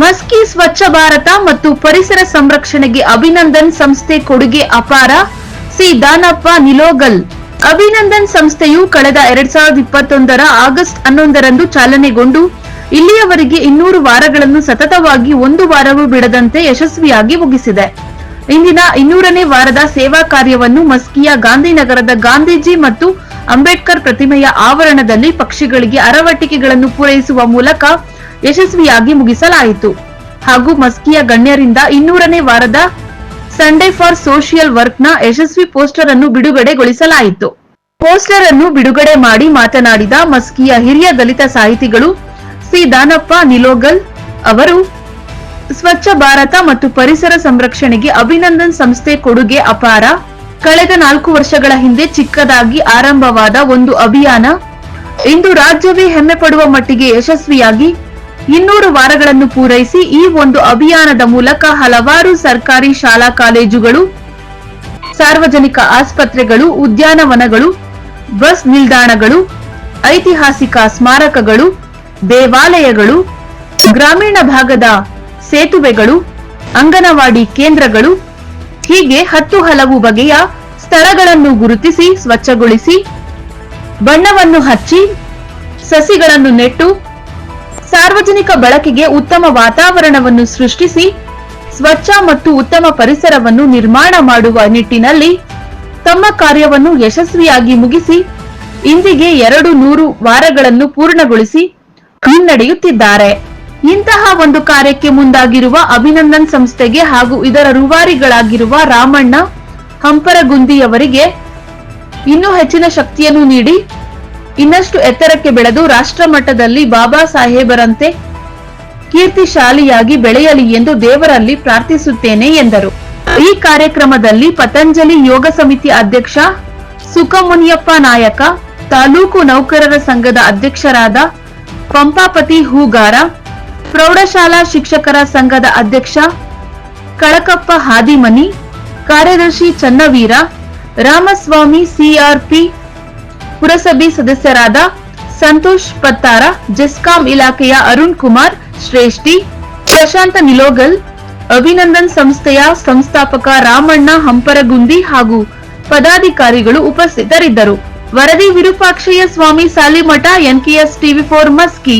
ಮಸ್ಕಿ ಸ್ವಚ್ಛ ಭಾರತ ಮತ್ತು ಪರಿಸರ ಸಂರಕ್ಷಣೆಗೆ ಅಭಿನಂದನ್ ಸಂಸ್ಥೆ ಕೊಡುಗೆ ಅಪಾರ. ಸಿ. ದಾನಪ್ಪ ನಿಲೋಗಲ್. ಅಭಿನಂದನ್ ಸಂಸ್ಥೆಯು ಕಳೆದ ಎರಡ್ ಸಾವಿರದ ಇಪ್ಪತ್ತೊಂದರ ಆಗಸ್ಟ್ ಹನ್ನೊಂದರಂದು ಚಾಲನೆಗೊಂಡು, ಇಲ್ಲಿಯವರೆಗೆ ಇನ್ನೂರು ವಾರಗಳನ್ನು ಸತತವಾಗಿ ಒಂದು ವಾರವೂ ಬಿಡದಂತೆ ಯಶಸ್ವಿಯಾಗಿ ಮುಗಿಸಿದೆ. ಇಂದಿನ ಇನ್ನೂರನೇ ವಾರದ ಸೇವಾ ಕಾರ್ಯವನ್ನು ಮಸ್ಕಿಯ ಗಾಂಧಿನಗರದ ಗಾಂಧೀಜಿ ಮತ್ತು ಅಂಬೇಡ್ಕರ್ ಪ್ರತಿಮೆಯ ಆವರಣದಲ್ಲಿ ಪಕ್ಷಿಗಳಿಗೆ ಅರವಟಿಕೆಗಳನ್ನು ಪೂರೈಸುವ ಮೂಲಕ ಯಶಸ್ವಿಯಾಗಿ ಮುಗಿಸಲಾಯಿತು. ಹಾಗೂ ಮಸ್ಕಿಯ ಗಣ್ಯರಿಂದ ಇನ್ನೂರನೇ ವಾರದ ಸಂಡೇ ಫಾರ್ ಸೋಷಿಯಲ್ ವರ್ಕ್ನ ಯಶಸ್ವಿ ಪೋಸ್ಟರ್ ಅನ್ನು ಬಿಡುಗಡೆಗೊಳಿಸಲಾಯಿತು. ಪೋಸ್ಟರ್ ಅನ್ನು ಬಿಡುಗಡೆ ಮಾಡಿ ಮಾತನಾಡಿದ ಮಸ್ಕಿಯ ಹಿರಿಯ ದಲಿತ ಸಾಹಿತಿಗಳು ಸಿ. ದಾನಪ್ಪ, ನಿಲೋಗಲ್ ಅವರು, ಸ್ವಚ್ಛ ಭಾರತ ಮತ್ತು ಪರಿಸರ ಸಂರಕ್ಷಣೆಗೆ ಅಭಿನಂದನ್ ಸಂಸ್ಥೆ ಕೊಡುಗೆ ಅಪಾರ. ಕಳೆದ ನಾಲ್ಕು ವರ್ಷಗಳ ಹಿಂದೆ ಚಿಕ್ಕದಾಗಿ ಆರಂಭವಾದ ಒಂದು ಅಭಿಯಾನ. ಇಂದು ರಾಜ್ಯವೇ ಹೆಮ್ಮೆ ಪಡುವ ಮಟ್ಟಿಗೆ ಯಶಸ್ವಿಯಾಗಿ ಇನ್ನೂರು ವಾರಗಳನ್ನು ಪೂರೈಸಿ ಈ ಒಂದು ಅಭಿಯಾನದ ಮೂಲಕ ಹಲವಾರು ಸರ್ಕಾರಿ ಶಾಲಾ ಕಾಲೇಜುಗಳು, ಸಾರ್ವಜನಿಕ ಆಸ್ಪತ್ರೆಗಳು, ಉದ್ಯಾನವನಗಳು, ಬಸ್ ನಿಲ್ದಾಣಗಳು, ಐತಿಹಾಸಿಕ ಸ್ಮಾರಕಗಳು, ದೇವಾಲಯಗಳು, ಗ್ರಾಮೀಣ ಭಾಗದ ಸೇತುವೆಗಳು, ಅಂಗನವಾಡಿ ಕೇಂದ್ರಗಳು, ಹೀಗೆ ಹತ್ತು ಹಲವು ಬಗೆಯ ಸ್ಥಳಗಳನ್ನು ಗುರುತಿಸಿ, ಸ್ವಚ್ಛಗೊಳಿಸಿ, ಬಣ್ಣವನ್ನು ಹಚ್ಚಿ, ಸಸಿಗಳನ್ನು ನೆಟ್ಟು ಸಾರ್ವಜನಿಕ ಬಳಕೆಗೆ ಉತ್ತಮ ವಾತಾವರಣವನ್ನು ಸೃಷ್ಟಿಸಿ, ಸ್ವಚ್ಛ ಮತ್ತು ಉತ್ತಮ ಪರಿಸರವನ್ನು ನಿರ್ಮಾಣ ಮಾಡುವ ನಿಟ್ಟಿನಲ್ಲಿ ತಮ್ಮ ಕಾರ್ಯವನ್ನು ಯಶಸ್ವಿಯಾಗಿ ಮುಗಿಸಿ, ಇಂದಿಗೆ ಎರಡು ನೂರು ವಾರಗಳನ್ನು ಪೂರ್ಣಗೊಳಿಸಿ ಮುನ್ನಡೆಯುತ್ತಿದ್ದಾರೆ. ಇಂತಹ ಒಂದು ಕಾರ್ಯಕ್ಕೆ ಮುಂದಾಗಿರುವ ಅಭಿನಂದನ್ ಸಂಸ್ಥೆಗೆ ಹಾಗೂ ಇದರ ರೂವಾರಿಗಳಾಗಿರುವ ರಾಮಣ್ಣ ಹಂಪರಗುಂದಿಯವರಿಗೆ ಇನ್ನೂ ಹೆಚ್ಚಿನ ಶಕ್ತಿಯನ್ನು ನೀಡಿ ಇನ್ನಷ್ಟು ಎತ್ತರಕ್ಕೆ ಬೆಳೆದು ರಾಷ್ಟ್ರ ಮಟ್ಟದಲ್ಲಿ ಬಾಬಾ ಸಾಹೇಬರಂತೆ ಕೀರ್ತಿಶಾಲಿಯಾಗಿ ಬೆಳೆಯಲಿ ಎಂದು ದೇವರಲ್ಲಿ ಪ್ರಾರ್ಥಿಸುತ್ತೇನೆ ಎಂದರು. ಈ ಕಾರ್ಯಕ್ರಮದಲ್ಲಿ ಪತಂಜಲಿ ಯೋಗ ಸಮಿತಿ ಅಧ್ಯಕ್ಷ ಸುಖಮುನಿಯಪ್ಪ ನಾಯಕ, ತಾಲೂಕು ನೌಕರರ ಸಂಘದ ಅಧ್ಯಕ್ಷರಾದ ಪಂಪಾಪತಿ ಹೂಗಾರ, ಪ್ರೌಢಶಾಲಾ ಶಿಕ್ಷಕರ ಸಂಘದ ಅಧ್ಯಕ್ಷ ಕಳಕಪ್ಪ ಹಾದಿಮನಿ, ಕಾರ್ಯದರ್ಶಿ ಚನ್ನವೀರ, ರಾಮಸ್ವಾಮಿ ಸಿಆರ್ಪಿ ಪುರಸಭೆ ಸದಸ್ಯರಾದ ಸಂತೋಷ್ ಪತ್ತಾರ, ಜೆಸ್ಕಾಂ ಇಲಾಖೆಯ ಅರುಣ್ ಕುಮಾರ್, ಶ್ರೇಷ್ಠಿ, ಪ್ರಶಾಂತ ನಿಲೋಗಲ್, ಅಭಿನಂದನ್ ಸಂಸ್ಥೆಯ ಸಂಸ್ಥಾಪಕ ರಾಮಣ್ಣ ಹಂಪರಗುಂದಿ ಹಾಗೂ ಪದಾಧಿಕಾರಿಗಳು ಉಪಸ್ಥಿತರಿದ್ದರು. ವರದಿ Virupakshayya Swami Salimath, NKS TV four Maski.